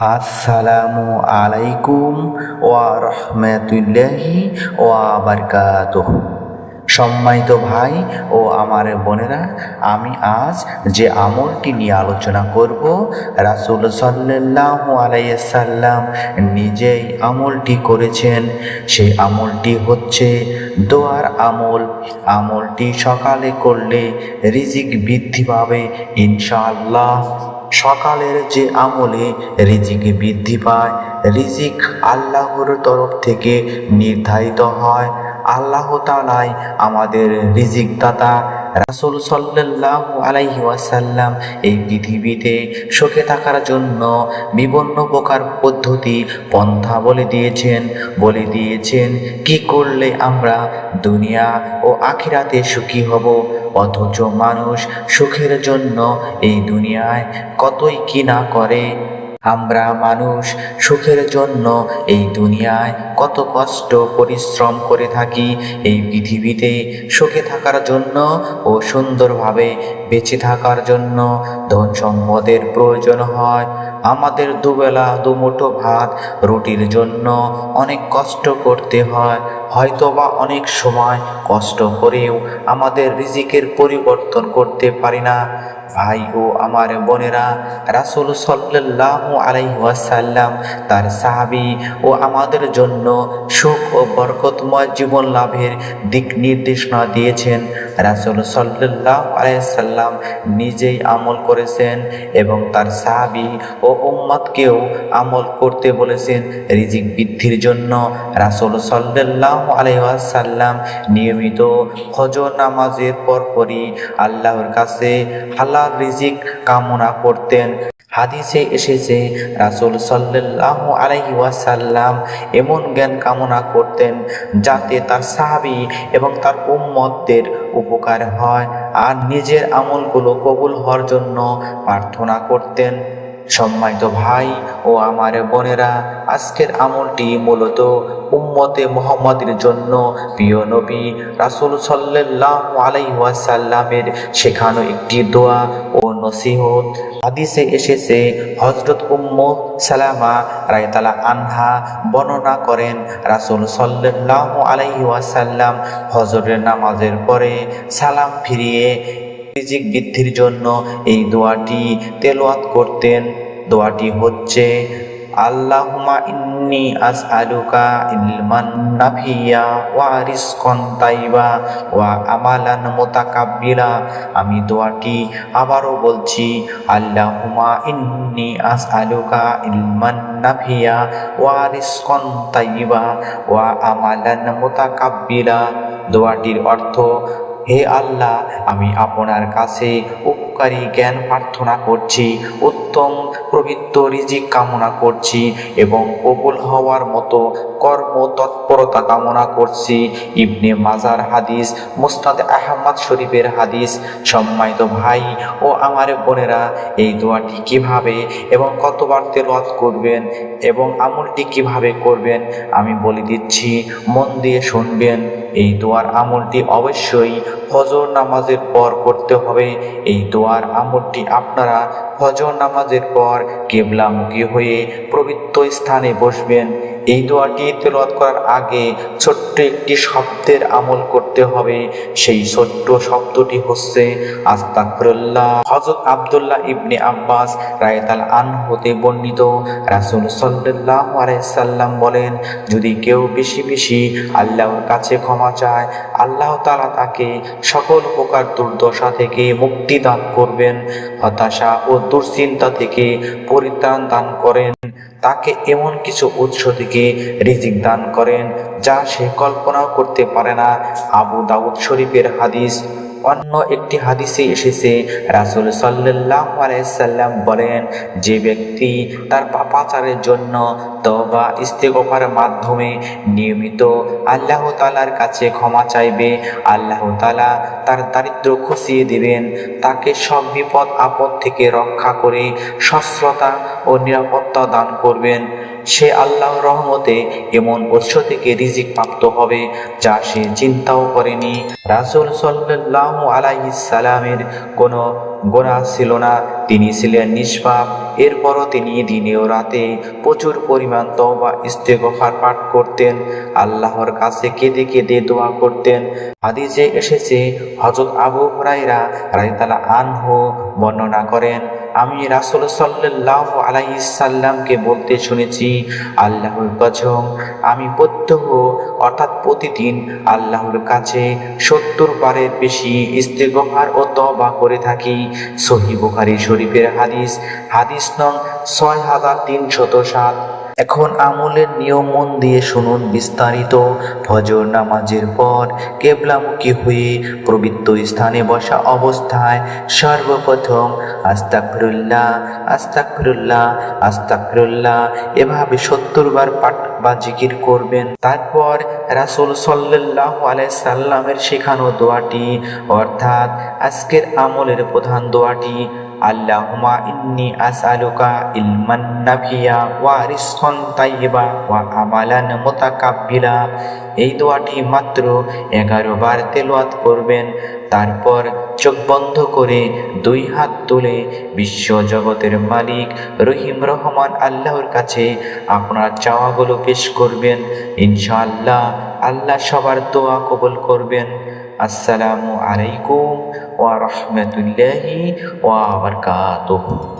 আসসালামু আলাইকুম ওয়া রহমতুল্লাহি ওয়া বারকাতুহ। সম্মানিত ভাই ও আমার বোনেরা, আমি আজ যে আমলটি নিয়ে আলোচনা করব, রাসুল সাল্লাল্লাহু আলাইসাল্লাম নিজেই আমলটি করেছেন। সেই আমলটি হচ্ছে দোয়ার আমল। আমলটি সকালে করলে রিজিক বৃদ্ধি পাবে, ইনশাআল্লাহ। সকালের যে আমলে রিজিক বৃদ্ধি পায়, রিজিক আল্লাহর তরফ থেকে নির্ধারিত হয়। আল্লাহ তালাই আমাদের রিজিক দাতা রাসুল সাল্লাহ আলাইহি ওয়াসাল্লাম এই পৃথিবীতে সুখে থাকার জন্য বিভিন্ন প্রকার পদ্ধতি, পন্থা বলে দিয়েছেন বলে দিয়েছেন, কি করলে আমরা দুনিয়া ও আখিরাতে সুখী হব? অথচ মানুষ সুখের জন্য এই দুনিয়ায় কতই কি না করে? আমরা মানুষ সুখের জন্য এই দুনিয়ায় কত কষ্ট, পরিশ্রম করে থাকি, এই পৃথিবীতে সুখে থাকার জন্য ও সুন্দরভাবে বেঁচে থাকার জন্য ধন সম্পদের প্রয়োজন হয়। আমাদের দুবেলা, দুমুঠো ভাত রুটির জন্য অনেক কষ্ট করতে হয়। হয়তোবা অনেক সময় কষ্ট করেও আমাদের রিজিকের পরিবর্তন করতে পারি না। ভাই ও আমার বোনেরা, রাসুল সাল্লাহ আলাইসাল্লাম তার সাহাবি ও আমাদের জন্য সুখ ও বরকতময় জীবন লাভের দিক নির্দেশনা দিয়েছেন। রাসুল সাল্লাহ আলাইসাল্লাম নিজেই আমল করেছেন এবং তার সাহাবি ও উম্মাদকেও আমল করতে বলেছেন রিজিক বৃদ্ধির জন্য। রাসুল সাল্লাহ আলাইসাল্লাম নিয়মিত ফজর নামাজের পরপরই আল্লাহর কাছে হালাল রিজিক কামনা করতেন। হাদিসে এসেছে, রাসুল সাল্লাহ আলাইহি ওয়াসাল্লাম এমন জ্ঞান কামনা করতেন যাতে তার সাহাবি এবং তার উম্মতদের উপকার হয় আর নিজের আমলগুলো কবুল হওয়ার জন্য প্রার্থনা করতেন। সম্মানিত ভাই ও আমার বোনেরা, আজকের আমলটি মূলত উম্মতে মোহাম্মদের জন্য প্রিয় নবী রাসুল সাল্লাহ আলাইসাল্লামের শেখানো একটি দোয়া ও নসিহত। হাদিসে এসেছে হজরত উম্ম সালামা রায়তালা আনহা বর্ণনা করেন, রাসুল সাল্লাহ আলাইসাল্লাম হজরের নামাজের পরে সালাম ফিরিয়ে রিজিক বৃদ্ধির জন্য এই দোয়াটি তেলোয়াত করতেন। দোয়াটি হচ্ছে আল্লাহুমা ইন্নি আসআলুকা ইলমান নাফিয়া ওয়া রিজকান তাইবা ওয়া আমালান মুতাকাব্বিরা আমি দোয়াটি আবারও বলছি আল্লাহুমা ইন্নি আসআলুকা ইলমান নাফিয়া ওয়া রিজকান তাইবা ওয়া আমালান মুতাকাব্বিরা দোয়াটির অর্থ, হে আল্লাহ, আমি আপনার কাছে উপকারী জ্ঞান প্রার্থনা করছি, উত্তম প্রবৃত্ত রিজিক কামনা করছি এবং কবুল হওয়ার মতো কর্ম তৎপরতা কামনা করছি। ইবনে মাজার হাদিস, মুস্তাদ আহমদ শরীফের হাদিস, সম্মানিত ভাই ও আমার বোনেরা, এই দোয়াটি কীভাবে এবং কতবার তেলাওয়াত করবেন এবং আমলটি কীভাবে করবেন আমি বলে দিচ্ছি, মন দিয়ে শুনবেন। এই দোয়ার আমলটি অবশ্যই ফজর নামাজের পর করতে হবে। এই দোয়ার আমলটি আপনারা ফজর নামাজের পর কেবলামুখী হয়ে পবিত্র স্থানে বসবেন। এই দোয়াটি তেলাওয়াত করার আগে ছোট্ট একটি শব্দের আমল করতে হবে। সেই ছোট্ট শব্দটি হচ্ছে আস্তাকফিরুল্লাহ হযরত আবদুল্লাহ ইবনে আব্বাস রায়তাল আন হতে বর্ণিত। রাসূল সাল্লাল্লাহু আলাইহি সাল্লাম বলেন, যদি কেউ বেশি বেশি আল্লাহর কাছে ক্ষমা চায়, আল্লাহ তাআলা তাকে সকল প্রকার দুর্দশা থেকে মুক্তি দান করবেন। হতাশা ও দুশ্চিন্তা থেকে পরিত্রাণ দান করেন। তাকে এমন কিছু উৎস থেকে রিজিক দান করেন, যা সে কল্পনাও করতে পারে না। আবু দাউদ শরীফের হাদিস অন্য একটি হাদিসে এসেছে, রাসুল সাল্লাহ আলাইসাল্লাম বলেন, যে ব্যক্তি তার পাপাচারের জন্য তবা ইস্তেগফার মাধ্যমে নিয়মিত আল্লাহ তালার কাছে ক্ষমা চাইবে, আল্লাহ তালা তার দারিদ্র খুশিয়ে দেবেন, তাকে সব বিপদ আপদ থেকে রক্ষা করে সস্রতা ও নিরাপত্তা দান করবেন। সে আল্লাহর রহমতে এমন উৎস থেকে রিজিক প্রাপ্ত হবে, যা সে চিন্তাও করেনি। রাসুল সাল্লাহ আলাইসালামের কোনো গোনা ছিল না। তিনি ছিলেন নিষ্পাপ। এরপরও তিনি দিনে ও রাতে প্রচুর পরিমাণ তবা ইস্তেগফার পাঠ করতেন, আল্লাহর কাছে কেঁদে কেঁদে দোয়া করতেন। হাদিসে এসেছে হজরত আবু হরাইরা রাইতালা আনহু বর্ণনা করেন আমি রাসুল সাল্লাহ আলাইসাল্লামকে বলতে শুনেছি, আল্লাহর কসম আমি প্রত্যহ অর্থাৎ প্রতিদিন আল্লাহর কাছে সত্তর বারের বেশি ইস্তেগফার ও তবা করে থাকি। সহি বুখারি শরীফের হাদিস হাদিস নং ছয় হাজার তিনশত সাত। এখন আমলের নিয়ম মন দিয়ে শুনুন বিস্তারিত ফজর নামাজের পর কেবলামুখী হয়ে পবিত্র স্থানে বসা অবস্থায় সর্বপ্রথম আস্তাকফিরুল্লাহ আস্তাকফিরুল্লাহ আস্তাকফিরুল্লাহ এভাবে সত্তর বার পাঠ বা জিকির করবেন। তারপর রাসূল আলাইহি সাল্লামের শেখানো দোয়াটি, অর্থাৎ আজকের আমলের প্রধান দোয়াটি আল্লাহুমা ইন্নি আসআলুকা ইলমান নাফিয়া ওয়া রিজকান তাইয়্যিবা ওয়া আমালান মুতাকাব্বিলা। এই দোয়াটি মাত্র এগারো বার তেলাওয়াত করবেন, তারপর চোখ বন্ধ করে দুই হাত তুলে বিশ্ব জগতের মালিক রহিম রহমান আল্লাহর কাছে আপনার চাওয়াগুলো পেশ করবেন। ইনশাআল্লাহ আল্লাহ সবার দোয়া কবুল করবেন। আসসালামু আলাইকুম ওয়া রহমতুল্লাহি ওয়া বারাকাতুহু।